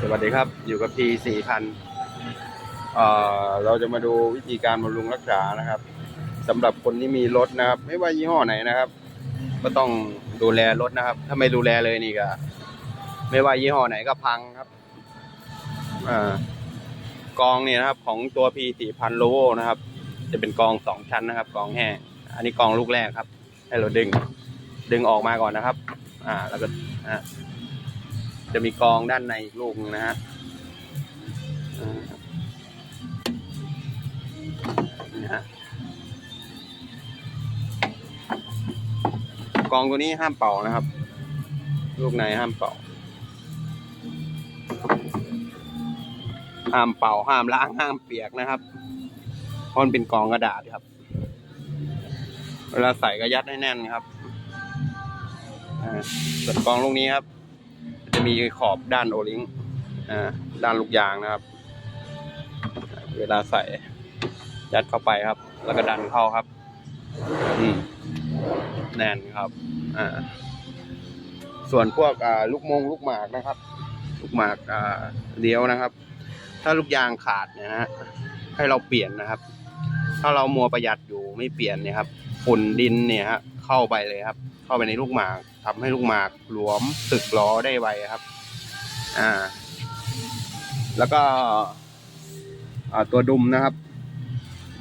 สวัสดีครับอยู่กับ P สี่พันเอ่อเราจะมาดูวิธีการบำรุงรักษานะครับสำหรับคนที่มีรถนะครับ ไม่ว่ายี่ห้อไหนนะครับ ก็ต้องดูแลรถนะครับ ถ้าไม่ดูแลเลยนี่ก็ไม่ว่ายี่ห้อไหนก็พังครับอ่ากองเนี่ยนะครับ ของตัว P สี่พันโลโวนะครับ จะเป็นกองสองชั้นนะครับ กองแห้งอันนี้กองลูกแรกครับ ให้เราดึง ดึงออกมาก่อนนะครับ อ่า แล้วก็อ่า จะมีกองด้านในอีกลูกนึงนะฮะนี่ฮะกองตัวนี้ห้ามเป่านะครับ ลูกในห้ามเป่า ห้ามเป่าห้ามล้างห้ามเปียกนะครับเพราะมันเป็นกองกระดาษครับ เวลาใส่ก็ยัดให้แน่นครับอ่าส่วนกองลูกนี้ครับ มีขอบด้านโอลิงอ่าด้านลูกยางนะครับ เวลาใส่ยัดเข้าไปครับ แล้วก็ดันเข้าครับ อืมแน่นครับ อ่า ส่วนพวกอ่าลูกมงลูกหมากนะครับ ลูกหมากอ่าเลี้ยวนะครับ ถ้าลูกยางขาดเนี่ยนะฮะให้เราเปลี่ยนนะครับ ถ้าเรามัวประหยัดอยู่ไม่เปลี่ยนเนี่ยครับ ฝุ่นดินเนี่ยฮะเข้าไปเลยครับ เข้าไปในลูกหมากทำให้ลูกหมากหลวมสึกล้อได้ไวครับ อ่า แล้วก็ตัวดุมนะครับ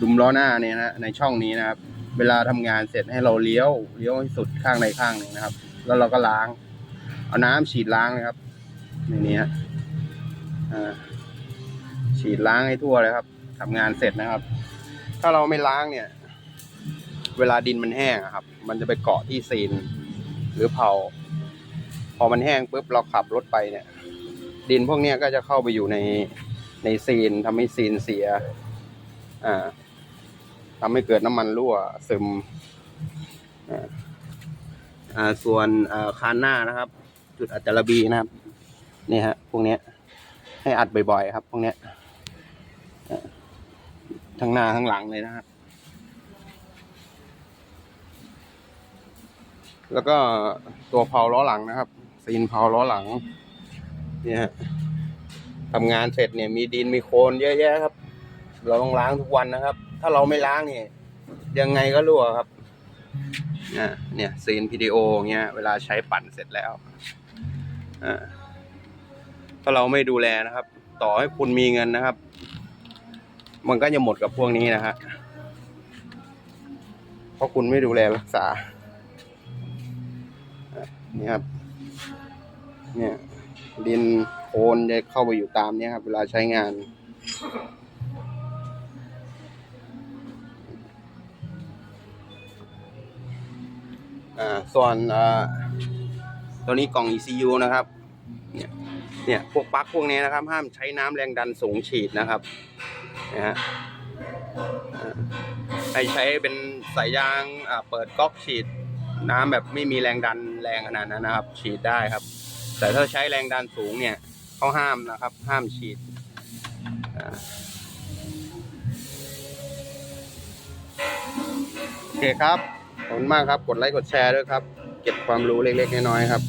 ดุมล้อหน้าเนี่ยนะในช่องนี้นะครับ เวลาทำงานเสร็จให้เราเลี้ยวเลี้ยวให้สุดข้างใดข้างหนึ่งนะครับ แล้วเราก็ล้าง เอาน้ำฉีดล้างนะครับในนี้ฮะอ่าฉีดล้างให้ทั่วเลยครับทำงานเสร็จนะครับ ถ้าเราไม่ล้างเนี่ย เวลาดินมันแห้งอะครับ มันจะไปเกาะที่ซีน หรือเผา พอมันแห้งปุ๊บเราขับรถไปเนี่ย ดินพวกเนี้ยก็จะเข้าไปอยู่ในในซีนทำให้ซีนเสีย อ่าทำให้เกิดน้ำมันรั่วซึมอ่าส่วนอ่าคานหน้านะครับ จุดอัจจารบีนะครับ นี่ฮะ พวกเนี้ย ให้อัดบ่อยๆครับ พวกเนี้ยทั้งหน้าทั้งหลังเลยนะครับ แล้วก็ตัวเพาล้อหลังนะครับซีนเพาล้อหลัง เนี่ยฮะทำงานเสร็จเนี่ยมีดินมีโคลนเยอะแยะครับ เราต้องล้างทุกวันนะครับ ถ้าเราไม่ล้างเนี่ยยังไงก็รั่วครับเนี่ยเนี่ยซีนพีดีโอเงี้ยเวลาใช้ปั่นเสร็จแล้วอ่าถ้าเราไม่ดูแลนะครับ ต่อให้คุณมีเงินนะครับ มันก็จะหมดกับพวกนี้นะฮะเพราะคุณไม่ดูแลรักษา นี่ครับ เนี่ย ดินโคลนจะเข้าไปอยู่ตามเนี้ยครับ เวลาใช้งาน อ่า ส่วนอ่าตัวนี้กล่อง ECU นะครับ เนี่ย เนี่ย พวกปลั๊กพวกนี้นะครับ ห้ามใช้น้ำแรงดันสูงฉีดนะครับ นะฮะให้ใช้เป็นสายยางอ่าเปิดก๊อกฉีดน้ำแบบไม่มีแรงดัน แรงขนาดนั้นนะครับ ฉีดได้ครับ แต่ถ้าใช้แรงดันสูงเนี่ยเขาห้ามนะครับ ห้ามฉีดโอเคครับขอบคุณมากครับ กดไลค์กดแชร์ด้วยครับ เก็บความรู้เล็กๆน้อยๆครับ